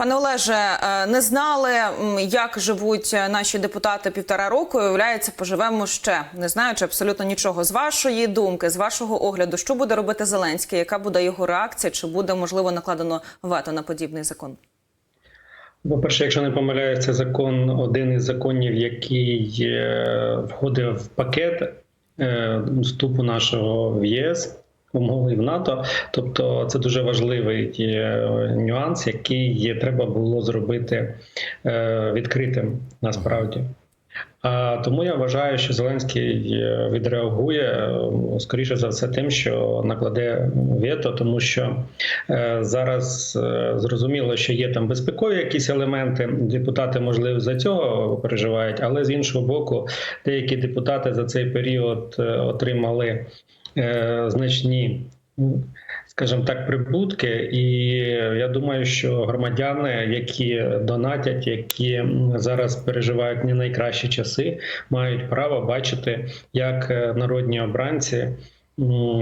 Пане Олеже, е, не знали, як живуть е, наші депутати півтора року. Виявляється, поживемо ще, не знаючи абсолютно нічого. З вашої думки, з вашого огляду, що буде робити Зеленський? Яка буде його реакція? Чи буде можливо накладено вето на подібний закон? По-перше, якщо не помиляюся, закон один із законів, який е, входив в пакет вступу нашого в ЄС. Умови в НАТО, тобто це дуже важливий е, нюанс, який треба було зробити е, відкритим насправді. А тому я вважаю, що Зеленський е, відреагує скоріше за все тим, що накладе вето, тому що зараз зрозуміло, що є там безпекові якісь елементи. Депутати можливо за цього переживають, але з іншого боку, деякі депутати за цей період отримали значні. ну, Скажімо так, прибутки, і я думаю, що громадяни, які донатять, які зараз переживають не найкращі часи, мають право бачити, як е, народні обранці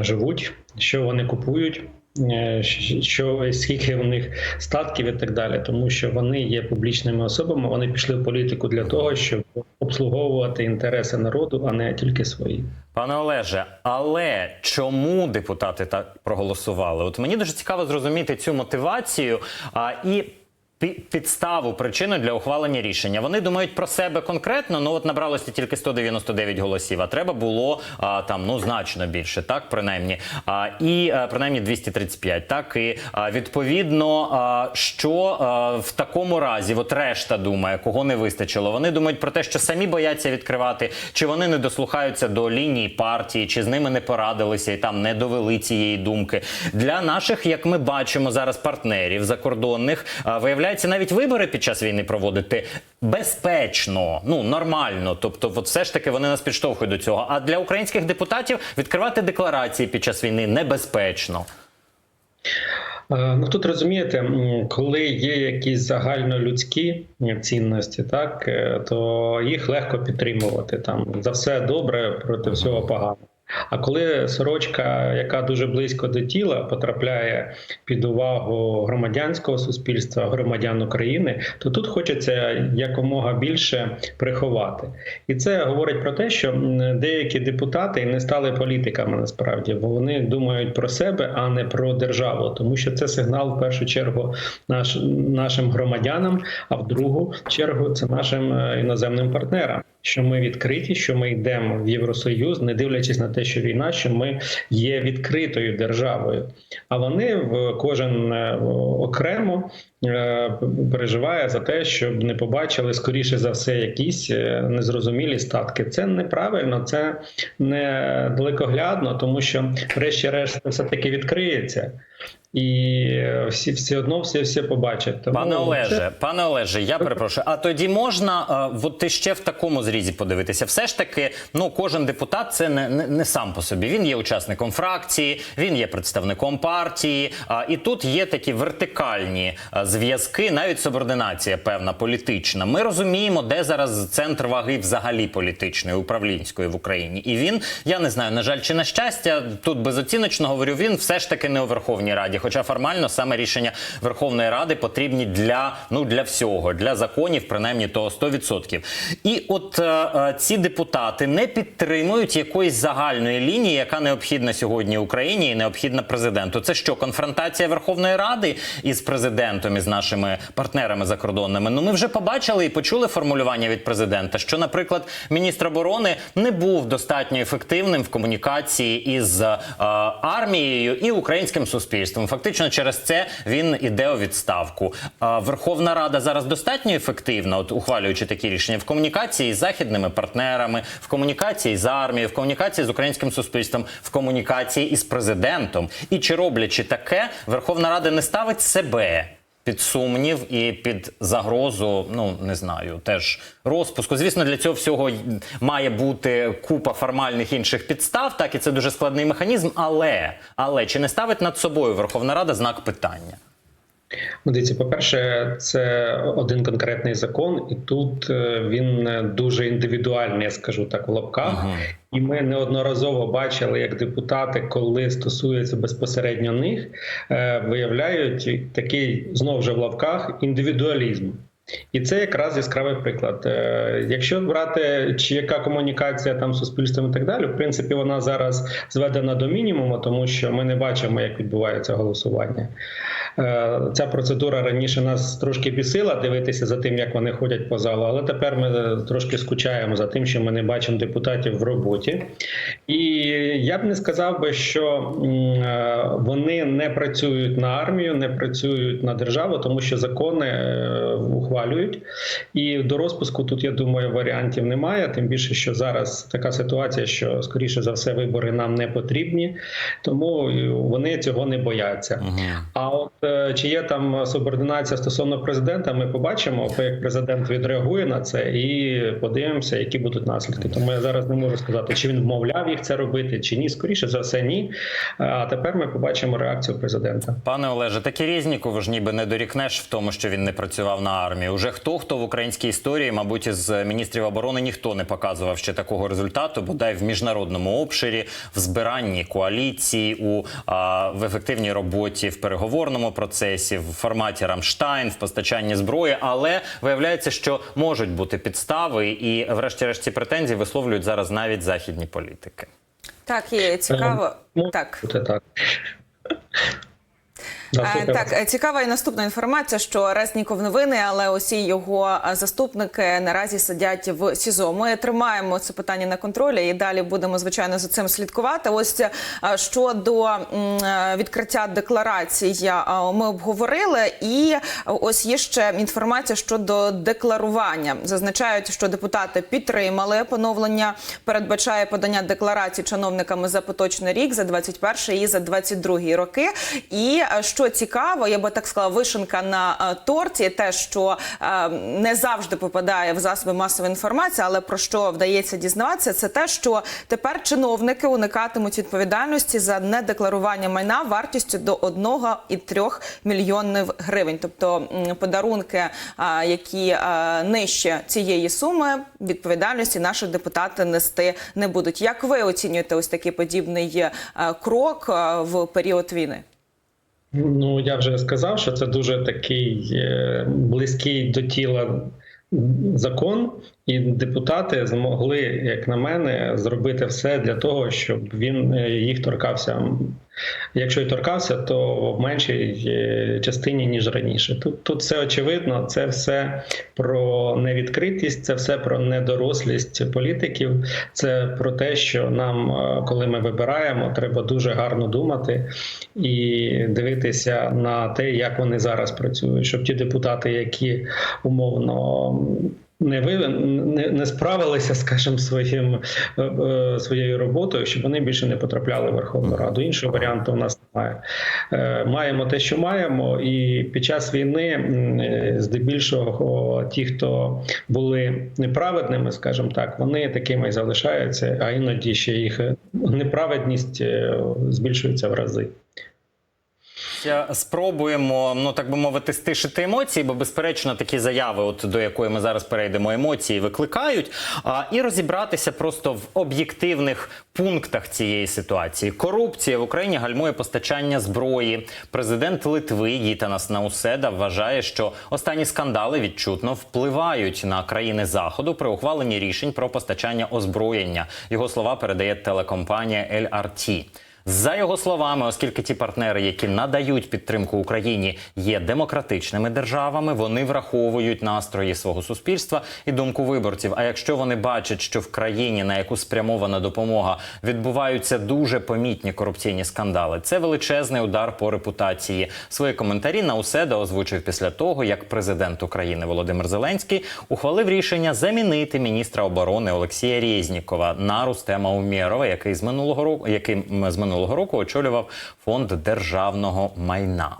живуть, що вони купують. Е, Що скільки у них статків і так далі, тому що вони є публічними особами. Вони пішли в політику для того, щоб обслуговувати інтереси народу, а не тільки свої. Пане Олеже, але чому депутати так проголосували? От мені дуже цікаво зрозуміти цю мотивацію а, і підставу, причину для ухвалення рішення. Вони думають про себе конкретно. Ну от набралося тільки 199 голосів, а треба було а, там ну значно більше, так принаймні. А, і а, принаймні 235. Так і а, відповідно, а, що а, в такому разі, от решта думає, кого не вистачило. Вони думають про те, що самі бояться відкривати, чи вони не дослухаються до лінії партії, чи з ними не порадилися і там не довели цієї думки. Для наших, як ми бачимо зараз, партнерів закордонних а, виявляється навіть вибори під час війни проводити безпечно, ну нормально. Тобто, от все ж таки вони нас підштовхують до цього. А для українських депутатів відкривати декларації під час війни небезпечно. Е, Ну тут розумієте, коли є якісь загальнолюдські цінності, так е, то їх легко підтримувати. Там за все добре проти всього погано. А коли сорочка, яка дуже близько до тіла, потрапляє під увагу громадянського суспільства, громадян України, то тут хочеться якомога більше приховати. І це говорить про те, що деякі депутати не стали політиками насправді, бо вони думають про себе, а не про державу, тому що це сигнал в першу чергу наш, нашим громадянам, а в другу чергу це нашим е, іноземним партнерам. Що ми відкриті, що ми йдемо в Євросоюз, не дивлячись на те, що війна, що ми є відкритою державою. А вони в кожен е, окремо е, переживає за те, щоб не побачили скоріше за все якісь е, незрозумілі статки. Це неправильно, це не далекоглядно, тому що, врешті-решт, все таки відкриється. І всі все одно все, все побачать. Тому Пане це- Олеже, пане Олеже, я перепрошую. А тоді можна е, от ще в такому зрізі подивитися. Все ж таки, ну кожен депутат це не, не, не сам по собі. Він є учасником фракції, він є представником партії. А і тут є такі вертикальні е, зв'язки, навіть субординація певна політична. Ми розуміємо, де зараз центр ваги взагалі політичної, управлінської в Україні. І він, я не знаю, на жаль, чи на щастя, тут безоціночно говорю, він все ж таки не у Верховній Раді. Хоча формально саме рішення Верховної Ради потрібні для ну для всього, для законів, принаймні того 100%. І от е, е, ці депутати не підтримують якоїсь загальної лінії, яка необхідна сьогодні Україні і необхідна президенту. Це що конфронтація Верховної Ради із президентом із нашими партнерами закордонними? Ну ми вже побачили і почули формулювання від президента, що, наприклад, міністр оборони не був достатньо ефективним в комунікації із е, армією і українським суспільством. Фактично, через це він іде у відставку. А Верховна Рада зараз достатньо ефективна, от ухвалюючи такі рішення в комунікації з західними партнерами, в комунікації з армією, в комунікації з українським суспільством, в комунікації із президентом. І чи роблячи таке, Верховна Рада не ставить себе. Під сумнів і під загрозу, ну не знаю, теж розпуску. Звісно, для цього всього має бути купа формальних інших підстав, так і це дуже складний механізм. Але але чи не ставить над собою Верховна Рада знак питання? Ну, Дивіться, по-перше, це один конкретний закон, і тут е, він е, дуже індивідуальний, я скажу так, в лапках. Ага. І ми неодноразово бачили, як депутати, коли стосується безпосередньо них, е, виявляють такий знову ж в лавках індивідуалізм. І це якраз яскравий приклад. Е, Якщо брати чи яка комунікація там з суспільством і так далі, в принципі, вона зараз зведена до мінімуму, тому що ми не бачимо, як відбувається голосування. Е, Ця процедура раніше нас трошки бісила дивитися за тим, як вони ходять по залу, але тепер ми е, трошки скучаємо за тим, що ми не бачимо депутатів в роботі. І я б не сказав би, що вони не працюють на армію, не працюють на державу, тому що закони е, ухвалюють. І до розпуску тут, я думаю, варіантів немає. Тим більше, що зараз така ситуація, що скоріше за все вибори нам не потрібні, тому е, вони цього не бояться. Ага. А от е, чи є там субординація стосовно президента, ми побачимо, як президент відреагує на це, і подивимося, які будуть наслідки. Тому я зараз не можу сказати, чи він вмовляв їх це робити, чи ні. Скоріше за все, ні. А тепер ми побачимо реакцію президента. Пане Олеже, такі Резнікова ж ніби не дорікнеш в тому, що він не працював на армії. Уже хто хто в українській історії, мабуть, із міністрів оборони ніхто не показував ще такого результату, бодай в міжнародному обширі, в збиранні коаліції, у а, в ефективній роботі в переговорному процесі, в форматі Рамштайн, в постачанні зброї. Але виявляється, що можуть бути підстави, і, врешті-решт, ці претензії висловлюють зараз навіть західні політики. Так, є цікаво. Ну, Так. Так. Е, Так, е, цікава і наступна інформація, що Резніков не винний, але усі його е, заступники наразі сидять в СІЗО. Ми тримаємо це питання на контролі і далі будемо звичайно за цим слідкувати. Ось щодо відкриття декларацій е, ми обговорили, і ось є ще інформація щодо декларування. Зазначають, що депутати підтримали поновлення, передбачає подання декларацій чиновниками за поточний рік, за 21 і за 22 роки. І е, що цікаво, я би так сказала, вишенка на е, торті, те, що е, не завжди попадає в засоби масової інформації, але про що вдається дізнаватися, це те, що тепер чиновники уникатимуть відповідальності за недекларування майна вартістю до 1,3 мільйонів гривень. Тобто подарунки, е, які нижче цієї суми, відповідальності наші депутати нести не будуть. Як ви оцінюєте ось такий подібний крок в період війни? Ну я вже сказав, що це дуже такий е, близький до тіла закон, і депутати змогли, як на мене, зробити все для того, щоб він е, їх торкався. Якщо й торкався, то в меншій е, частині ніж раніше. Тут тут все очевидно. Це все про невідкритість, це все про недорослість політиків. Це про те, що нам, е, коли ми вибираємо, треба дуже гарно думати і дивитися на те, як вони зараз працюють, щоб ті депутати, які умовно. Не ви не, не справилися, скажімо, своїм е, е, своєю роботою, щоб вони більше не потрапляли в Верховну Раду. Іншого варіанту у нас немає. Е, Маємо те, що маємо, і під час війни, здебільшого, ті, хто були неправедними, скажімо так, вони такими і залишаються, а іноді ще їх неправедність збільшується в рази. Ще Спробуємо, ну так би мовити, стишити емоції, бо безперечно такі заяви, от до якої ми зараз перейдемо, емоції викликають, а, і розібратися просто в об'єктивних пунктах цієї ситуації. Корупція в Україні гальмує постачання зброї. Президент Литви Гітанас Науседа вважає, що останні скандали відчутно впливають на країни заходу при ухваленні рішень про постачання озброєння. Його слова передає телекомпанія LRT. За його словами, оскільки ті партнери, які надають підтримку Україні, є демократичними державами, вони враховують настрої свого суспільства і думку виборців. А якщо вони бачать, що в країні, на яку спрямована допомога, відбуваються дуже помітні корупційні скандали, це величезний удар по репутації. Свої коментарі на Науседа озвучив після того, як президент України Володимир Зеленський ухвалив рішення замінити міністра оборони Олексія Резнікова на Рустема Умєрова, який з минулого року, який з минулого року очолював фонд державного майна.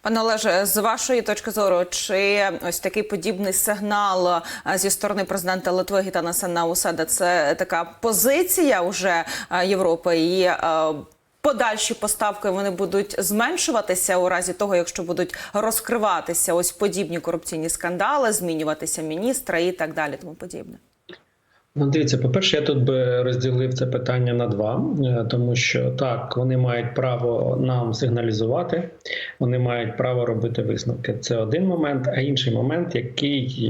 Пане Олеже, з вашої точки зору, чи ось такий подібний сигнал е, зі сторони президента Литви Гітанаса Науседа – це така позиція уже е, Європи і е, подальші поставки вони будуть зменшуватися у разі того, якщо будуть розкриватися ось подібні корупційні скандали, змінюватися міністра і так далі, тому подібне. Ну, дивіться, по-перше, я тут би розділив це питання на два, е, тому що так, вони мають право нам сигналізувати, вони мають право робити висновки. Це один момент, а інший момент, який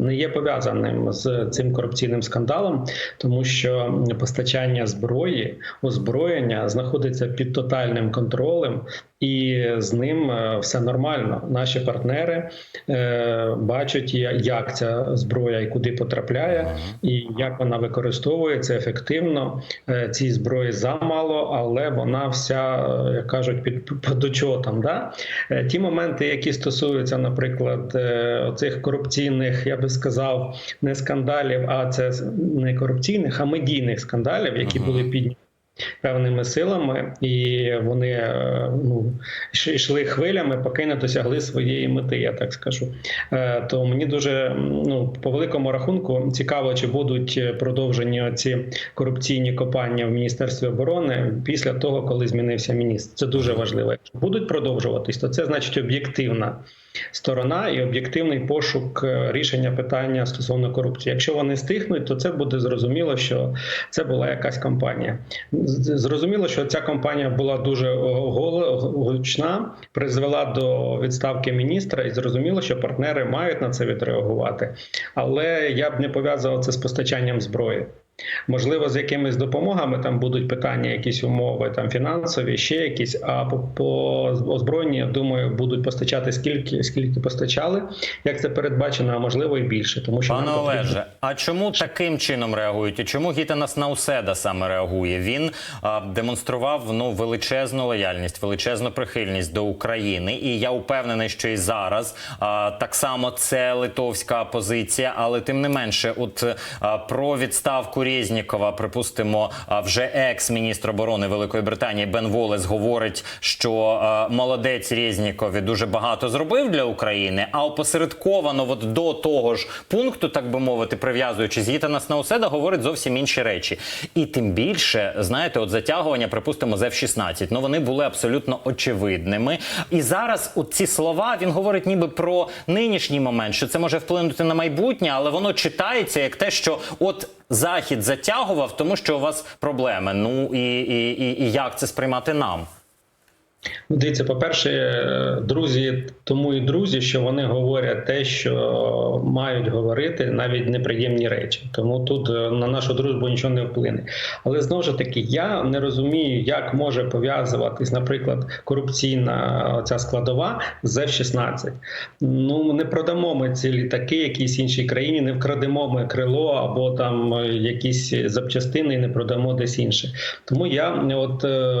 не є пов'язаним з цим корупційним скандалом, тому що постачання зброї, озброєння знаходиться під тотальним контролем. І з ним е, все нормально. Наші партнери е, бачать, як ця зброя і куди потрапляє, і як вона використовується ефективно. Е, цій зброї замало, але вона вся, е, як кажуть, під, під учотом. Да? Ті моменти, які стосуються, наприклад, цих корупційних, я би сказав, не скандалів, а це не корупційних, а медійних скандалів, які були підняті певними силами, і вони е, ну, йшли хвилями, поки не досягли своєї мети, я так скажу. Е, То мені дуже ну, по великому рахунку цікаво, чи будуть продовжені ці корупційні копання в Міністерстві оборони після того, коли змінився міністр. Це дуже важливо. Якщо будуть продовжуватись, то це значить об'єктивна сторона і об'єктивний пошук е, рішення питання стосовно корупції. Якщо вони стихнуть, то це буде зрозуміло, що це була якась кампанія. Зрозуміло, що ця кампанія була дуже гучна, призвела до відставки міністра, і зрозуміло, що партнери мають на це відреагувати. Але я б не пов'язував це з постачанням зброї. Можливо, з якимись допомогами там будуть питання, якісь умови, там фінансові, ще якісь. А по, по озброєнні, я думаю, будуть постачати скільки, скільки постачали, як це передбачено, а можливо і більше. Тому що Пане нам потрібно- а чому таким чином реагують? І чому Гітанас Науседа саме реагує? Він а, демонстрував ну величезну лояльність, величезну прихильність до України. І я упевнений, що і зараз а, так само це литовська позиція, але тим не менше, от а, про відставку Резнікова, припустимо, вже екс-міністр оборони Великої Британії Бен Волес говорить, що молодець Резнікові дуже багато зробив для України, а опосередковано, от до того ж пункту, так би мовити, прив'язуючись Гітанас Науседа, говорить зовсім інші речі. І тим більше, знаєте, от затягування, припустимо, з F-16, ну вони були абсолютно очевидними. І зараз от ці слова він говорить ніби про нинішній момент, що це може вплинути на майбутнє, але воно читається як те, що от захід затягував, тому що у вас проблеми. Ну і, і, і, і як це сприймати нам? Ну, Дивіться, по-перше, е, друзі, тому і друзі, що вони говорять те, що мають говорити, навіть неприємні речі. Тому тут е, на нашу дружбу нічого не вплине. Але знову ж таки, я не розумію, як може пов'язуватись, наприклад, корупційна ця складова з F-16. Ну не продамо ми ці літаки якійсь іншій країні, не вкрадемо ми крило або там е, якісь запчастини і не продамо десь інше. Тому я от е,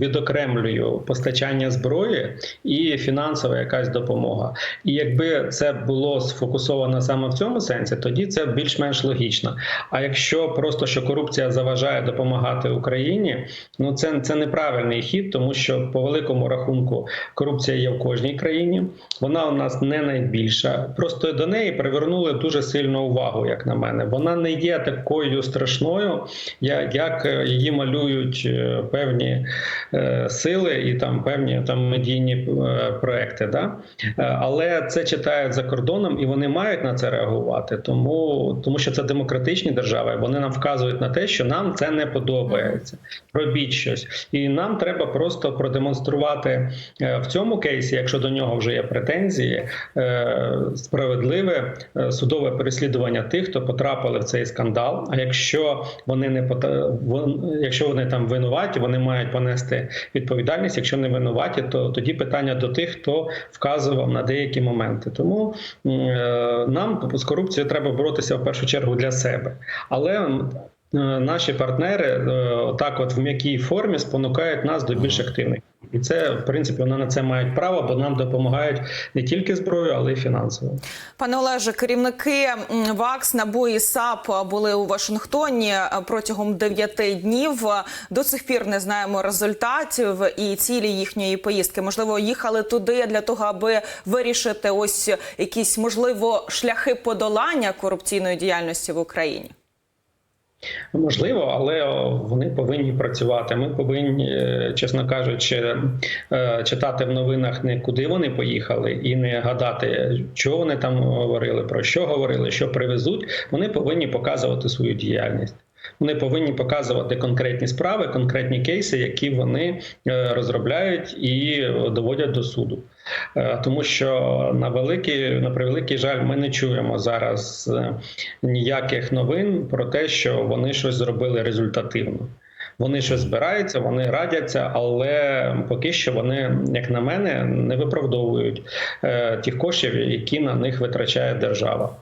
відокремлюю постачання зброї і фінансова якась допомога. І якби це було сфокусовано саме в цьому сенсі, тоді це більш-менш логічно. А якщо просто що корупція заважає допомагати Україні, ну це, це неправильний хід, тому що по великому рахунку корупція є в кожній країні. Вона у нас не найбільша. Просто до неї привернули дуже сильну увагу, як на мене. Вона не є такою страшною, як, як е, її малюють е, певні е, сили і там певні там медійні е, проекти. Да? Е, Але це читають за кордоном і вони мають на це реагувати, тому, тому що це демократичні держави. Вони нам вказують на те, що нам це не подобається. Робіть щось, і нам треба просто продемонструвати е, в цьому кейсі, якщо до нього вже є претензії, справедливе судове переслідування тих, хто потрапили в цей скандал. А якщо вони не якщо вони там винуваті, вони мають понести відповідальність. Якщо не винуваті, то тоді питання до тих, хто вказував на деякі моменти. Тому е, нам з корупцією треба боротися в першу чергу для себе, але е, наші партнери е, так, от в м'якій формі спонукають нас до більш активних. І це, в принципі, вони на це мають право, бо нам допомагають не тільки зброєю, але й фінансово. Пане Олеже, керівники ВАКС, НАБУ і САП були у Вашингтоні е, протягом дев'яти днів. До цих пір не знаємо результатів і цілі їхньої поїздки. Можливо, їхали туди для того, аби вирішити ось якісь можливо шляхи подолання корупційної діяльності в Україні. Можливо, але вони повинні працювати. Ми повинні, е, чесно кажучи, е, читати в новинах не куди вони поїхали, і не гадати, що вони там говорили, про що говорили, що привезуть. Вони повинні показувати свою діяльність. Вони повинні показувати конкретні справи, конкретні кейси, які вони е, розробляють і доводять до суду. Е, Тому що на великий, на превеликий жаль, ми не чуємо зараз е, ніяких новин про те, що вони щось зробили результативно. Вони щось збираються, вони радяться, але поки що вони, як на мене, не виправдовують е, тих коштів, які на них витрачає держава.